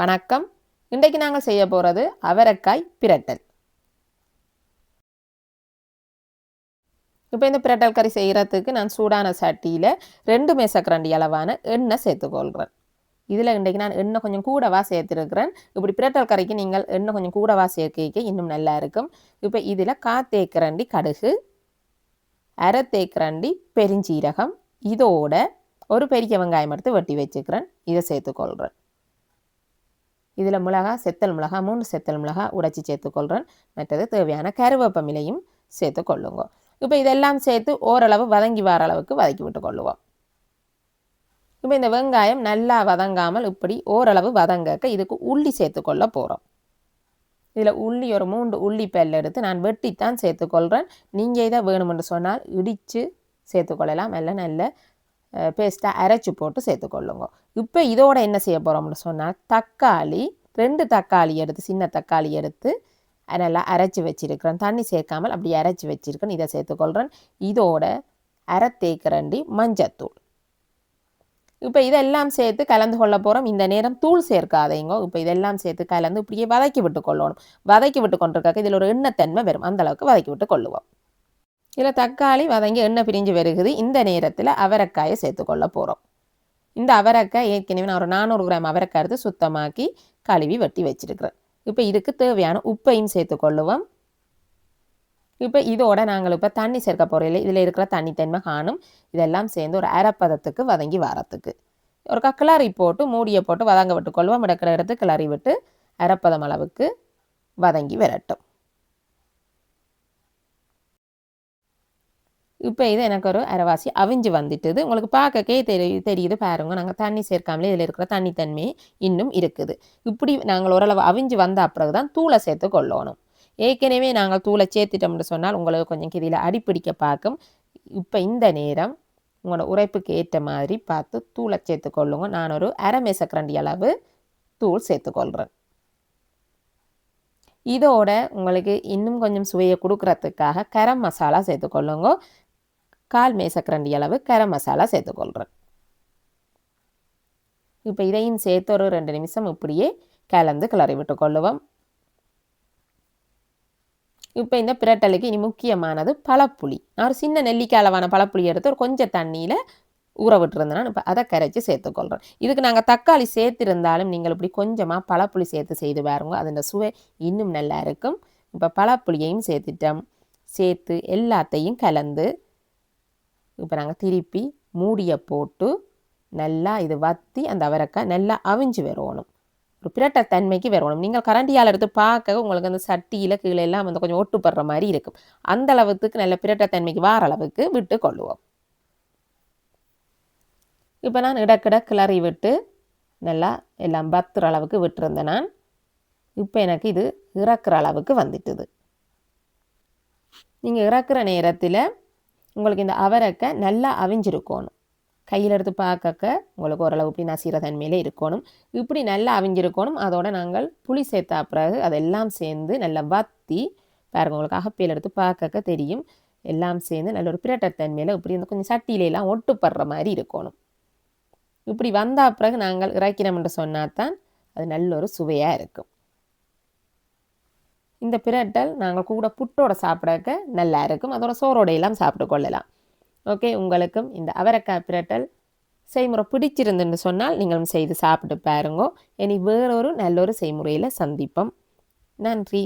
வணக்கம். இன்றைக்கு நாங்கள் செய்ய போகிறது அவரைக்காய் பிரட்டல். இப்போ இந்த பிரட்டல் கறி செய்கிறதுக்கு நான் சூடான சட்டியில் ரெண்டு மேசக்கரண்டி அளவான எண்ணெய் சேர்த்துக்கொள்கிறேன் இதில் இன்றைக்கு நான் எண்ணெய் கொஞ்சம் கூடவா சேர்த்துருக்கிறேன். இப்படி பிரட்டல் கறிக்கு நீங்கள் எண்ணெய் கொஞ்சம் கூடவா சேர்க்க இன்னும் நல்லா இருக்கும். இப்போ இதில் காத்தேக்கரண்டி கடுகு அரை தேக்கரண்டி பெருஞ்சீரகம் இதோட ஒரு பெரிய வெங்காயம் எடுத்து வெட்டி வச்சுக்கிறேன். இதை சேர்த்துக்கொள்கிறேன் இதில் மிளகா செத்தல் மிளகா மூணு செத்தல் மிளகா உடைச்சி சேர்த்துக்கொள்கிறேன் மற்றது தேவையான கருவேப்பமிலையும் சேர்த்து கொள்ளுங்க. இப்போ இதெல்லாம் சேர்த்து ஓரளவு வதங்கி வர அளவுக்கு வதக்கி விட்டு கொள்ளுவோம். இப்போ இந்த வெங்காயம் நல்லா வதங்காமல் இப்படி ஓரளவு வதங்கக்க இதுக்கு உள்ளி சேர்த்துக்கொள்ள போகிறோம் இதில் உள்ளி ஒரு மூன்று உள்ளி பெல் எடுத்து நான் வெட்டித்தான் சேர்த்துக்கொள்கிறேன் நீங்கள் இதை வேணுமென்று சொன்னால் இடித்து சேர்த்துக்கொள்ளலாம் இல்லை நல்ல பேஸ்ட்டாக அரைச்சி போட்டு சேர்த்துக்கொள்ளுங்க. இப்போ இதோட என்ன செய்ய போகிறோம்னு சொன்னால் தக்காளி ரெண்டு தக்காளி எடுத்து சின்ன தக்காளி எடுத்து நல்லா அரைச்சி வச்சிருக்கிறேன். தண்ணி சேர்க்காமல் அப்படி அரைச்சி வச்சிருக்கேன். இதை சேர்த்துக்கொள்கிறேன் இதோட அரை தேக்கரண்டி மஞ்சத்தூள். இப்போ இதெல்லாம் சேர்த்து கலந்து கொள்ள போகிறோம் இந்த நேரம் தூள் சேர்க்காதீங்க. இப்போ இதெல்லாம் சேர்த்து கலந்து இப்படியே வதக்கி விட்டு கொள்ளணும் வதக்கி விட்டு கொண்டிருக்காக்க இதில் ஒரு எண்ணெய்த்தன்மை வரும். அந்த அளவுக்கு வதக்கி விட்டு கொள்ளுவோம் இதில் தக்காளி வதங்கி எண்ணெய் பிரிஞ்சு வருகுது. இந்த நேரத்தில் அவரைக்காயை சேர்த்துக்கொள்ள போகிறோம் இந்த அவரைக்காய் ஏற்கனவே நான் ஒரு நானூறு கிராம் அவரைக்காய் எடுத்து சுத்தமாக்கி கழுவி வெட்டி வச்சுருக்கிறேன். இப்போ இதுக்கு தேவையான உப்பையும் சேர்த்துக்கொள்ளுவோம் இப்போ இதோட நாங்கள் இப்போ தண்ணி சேர்க்க போகிறோம் இதில் இருக்கிற தண்ணி தன்மை காணும். இதெல்லாம் சேர்ந்து ஒரு அரைப்பதத்துக்கு வதங்கி வரத்துக்கு. ஒரு கிளறி போட்டு மூடியை போட்டு வதங்க விட்டு கொள்வோம். இடக்கிற இடத்து கிளறி விட்டு அரைப்பதம் அளவுக்கு வதங்கி விரட்டும். இப்போ இது எனக்கு ஒரு அரைவாசி அவிஞ்சு வந்துட்டுது. உங்களுக்கு பார்க்கக்கே தெரிய தெரியுது பாருங்க. நாங்கள் தண்ணி சேர்க்காமலே இதில் இருக்கிற தண்ணி தன்மை இன்னும் இருக்குது. இப்படி நாங்கள் ஓரளவு அவிஞ்சு வந்த பிறகு தான் தூளை சேர்த்து கொள்ளணும். ஏற்கனவே நாங்கள் தூளை சேர்த்துட்டோம்னு சொன்னால் உங்களுக்கு கொஞ்சம் கிதியில் அடிப்பிடிக்க பார்க்கும். இப்போ இந்த நேரம் உங்களோட உரைப்புக்கு ஏற்ற மாதிரி பார்த்து தூளை சேர்த்துக்கொள்ளுங்க நான் ஒரு அரை மேசக்கரண்டி அளவு தூள் சேர்த்துக்கொள்கிறேன் இதோட உங்களுக்கு இன்னும் கொஞ்சம் சுவையை கொடுக்கறதுக்காக கரம் மசாலா சேர்த்துக்கொள்ளுங்க கால் மேசக்கரண்டி அளவு கரம் மசாலா சேர்த்துக்கொள்கிறேன் இப்போ இதையும் சேர்த்து ஒரு ரெண்டு நிமிஷம் இப்படியே கலந்து கிளறி விட்டு கொள்ளுவோம். இப்போ இந்த பிரட்டலுக்கு இனி முக்கியமானது பழப்புளி. நான் ஒரு சின்ன நெல்லிக்காய் அளவான பழப்புளி எடுத்து ஒரு கொஞ்சம் தண்ணியில் ஊற விட்டுருந்தேன்னா இப்போ அதை கரைச்சி சேர்த்துக்கொள்கிறேன் இதுக்கு நாங்கள் தக்காளி சேர்த்துருந்தாலும் நீங்கள் இப்படி கொஞ்சமாக பழப்புளி சேர்த்து செய்து பாருங்க அதோட சுவை இன்னும் நல்லா இருக்கும். இப்போ பழப்புளியையும் சேர்த்துட்டோம். சேர்த்து எல்லாத்தையும் கலந்து இப்போ நாங்கள் திருப்பி மூடியை போட்டு நல்லா இது வத்தி அந்த அவரைக்காய் நல்லா அவிஞ்சு வரணும். ஒரு பிரட்ட தன்மைக்கு வரணும். நீங்கள் கரண்டியால் எடுத்து பார்க்க உங்களுக்கு அந்த சட்டியில் கீழே எல்லாம் வந்து கொஞ்சம் ஒட்டுப்படுற மாதிரி இருக்கும். அந்த அளவுக்கு நல்ல பிரட்ட தன்மைக்கு வார அளவுக்கு விட்டு கொள்ளுவோம். இப்போ நான் இடக்கிட கிளறி விட்டு நல்லா எல்லாம் பத்துற அளவுக்கு விட்டுருந்தேன் நான். இப்போ எனக்கு இது இறக்குற அளவுக்கு வந்துட்டுது. நீங்கள் இறக்குற நேரத்தில் உங்களுக்கு இந்த அவரக்கை நல்லா அவிஞ்சிருக்கணும். கையில் எடுத்து பார்க்க உங்களுக்கு ஓரளவு இப்படி நசீர தன்மையிலே இருக்கணும். இப்படி நல்லா அவிஞ்சிருக்கணும். அதோட நாங்கள் புளி சேர்த்தா பிறகு அதெல்லாம் சேர்ந்து நல்லா வத்தி பாருங்க உங்களுக்கு அகப்பையில் எடுத்து பார்க்க தெரியும். எல்லாம் சேர்ந்து நல்ல ஒரு பிரட்டத்தன்மையில் இப்படி இந்த கொஞ்சம் சட்டியிலெல்லாம் ஒட்டுப்படுற மாதிரி இருக்கணும். இப்படி வந்தால் பிறகு நாங்கள் இறக்கினோம்னு சொன்னால் தான் அது நல்ல ஒரு சுவையாக இருக்கும். இந்த பிரட்டல் நாங்கள் கூட புட்டோட சாப்பிடக்க நல்லா இருக்கும். அதோட சோறோடையெல்லாம் சாப்பிட்டு கொள்ளலாம். ஓகே உங்களுக்கும் இந்த அவரைக்காய் பிரட்டல் செய்முறை பிடிச்சிருந்துன்னு சொன்னால் நீங்களும் செய்து சாப்பிட்டு பாருங்க. இனி வேறொரு நல்ல ஒரு செய்முறையில் சந்திப்போம். நன்றி.